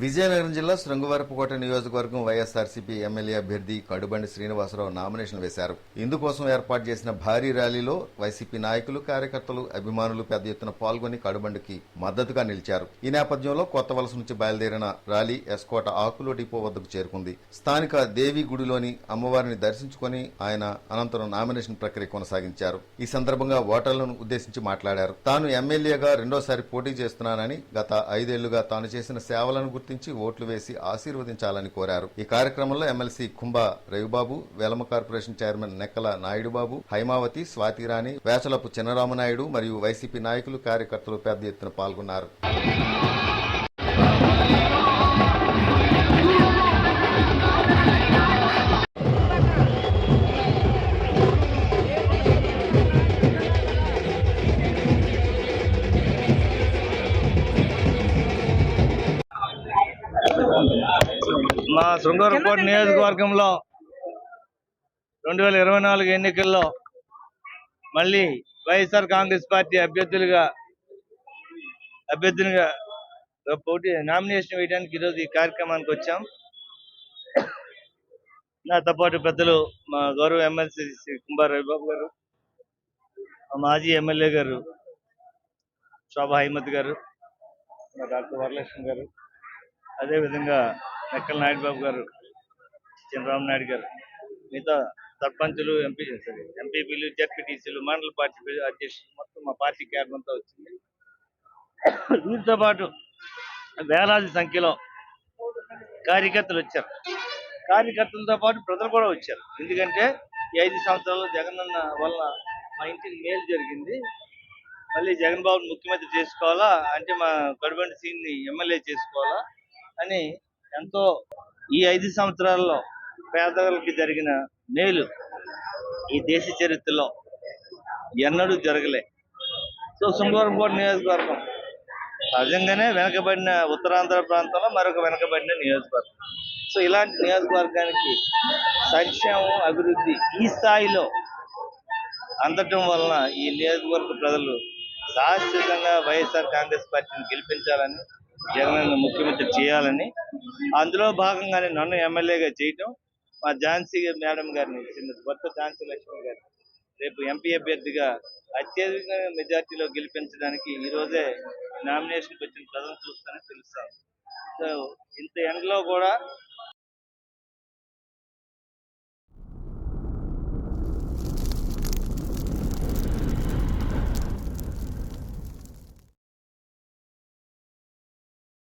విజయనగరం జిల్లా శృంగవరపుకోట నియోజకవర్గం వైఎస్ఆర్సీపీ ఎమ్మెల్యే అభ్యర్థి కడుబండి శ్రీనివాసరావు నామినేషన్ వేశారు. ఇందుకోసం ఏర్పాటు చేసిన భారీ ర్యాలీలో వైసీపీ నాయకులు కార్యకర్తలు అభిమానులు పెద్ద ఎత్తున పాల్గొని కడుబండికి మద్దతుగా నిలిచారు. ఈ నేపథ్యంలో కొత్త వలస నుంచి బయలుదేరిన ర్యాలీ ఎస్కోట ఆకులో డిపో వద్దకు చేరుకుంది. స్థానిక దేవి గుడిలోని అమ్మవారిని దర్శించుకొని ఆయన అనంతరం నామినేషన్ ప్రక్రియ కొనసాగించారు. ఈ సందర్భంగా ఓటర్లను ఉద్దేశించి మాట్లాడారు. తాను ఎమ్మెల్యేగా రెండోసారి పోటీ చేస్తున్నానని గత ఐదేళ్ళుగా తాను చేసిన సేవలను గుర్తించి ఓట్లు వేసి ఆశీర్వదించాలని కోరారు. ఈ కార్యక్రమంలో MLC Kumbha Ravibabu Velama corporation chairman Nekkala Naidubabu Haimavathi Swatirani Vechalapu Chinnaramanaidu మరియు వైసీపీ నాయకులు కార్యకర్తలు పెద్ద ఎత్తున పాల్గొన్నారు. మా శృంగారకోట నియోజకవర్గంలో రెండు వేల ఇరవై నాలుగు ఎన్నికల్లో మళ్ళీ వైఎస్ఆర్ కాంగ్రెస్ పార్టీ అభ్యర్థులుగా అభ్యర్థులుగా పోటీ నామినేషన్ వేయడానికి ఈరోజు ఈ కార్యక్రమానికి వచ్చాం. నాతో పాటు పెద్దలు మా గౌరవ ఎమ్మెల్సీ శ్రీ కుంభార్ రవిబాబు గారు మా మాజీ ఎమ్మెల్యే గారు శోభా హైమత్ గారు డాక్టర్ వరలక్ష్మి గారు. అదేవిధంగా నెక్కల నాయుడు బాబు గారు చంద్రబాబు నాయుడు గారు మిగతా సర్పంచులు ఎంపీ సారీ ఎంపీపీలు జడ్పీటీసీలు మండల పార్టీ అధ్యక్షులు మొత్తం మా పార్టీ క్యాబ్ అంతా వచ్చింది. వీరితో పాటు వేలాది సంఖ్యలో కార్యకర్తలు వచ్చారు. కార్యకర్తలతో పాటు ప్రజలు కూడా వచ్చారు. ఎందుకంటే ఈ ఐదు సంవత్సరాల్లో జగనన్న వల్ల మా ఇంటికి మేలు జరిగింది. మళ్ళీ జగన్ బాబుని ముఖ్యమంత్రి చేసుకోవాలా? అంటే మా కడుబండి సీన్ని ఎమ్మెల్యే చేసుకోవాలా? అని ఎంతో ఈ ఐదు సంవత్సరాల్లో పేదలకు జరిగిన మేలు ఈ దేశ చరిత్రలో ఎన్నడూ జరగలే. సో శృంగవరంకోట నియోజకవర్గం సహజంగానే వెనకబడిన ఉత్తరాంధ్ర ప్రాంతంలో మరొక వెనకబడిన నియోజకవర్గం. సో ఇలాంటి నియోజకవర్గానికి సంక్షేమం అభివృద్ధి ఈ స్థాయిలో అందటం వలన ఈ నియోజకవర్గ ప్రజలు శాశ్వతంగా వైఎస్ఆర్ కాంగ్రెస్ పార్టీని గెలిపించాలని జగన్ ముఖ్యమంత్రి చేయాలని అందులో భాగంగానే నన్ను ఎమ్మెల్యేగా చేయటం మా ఝాన్సీ మేడం గారిని చిన్న భర్త ఝాన్సీ లక్ష్మి గారిని రేపు ఎంపీ అభ్యర్థిగా అత్యధిక మెజార్టీలో గెలిపించడానికి ఈ రోజే నామినేషన్కి వచ్చిన ప్రజలు చూస్తానని తెలుస్తాను. సో ఇంత ఎండలో కూడా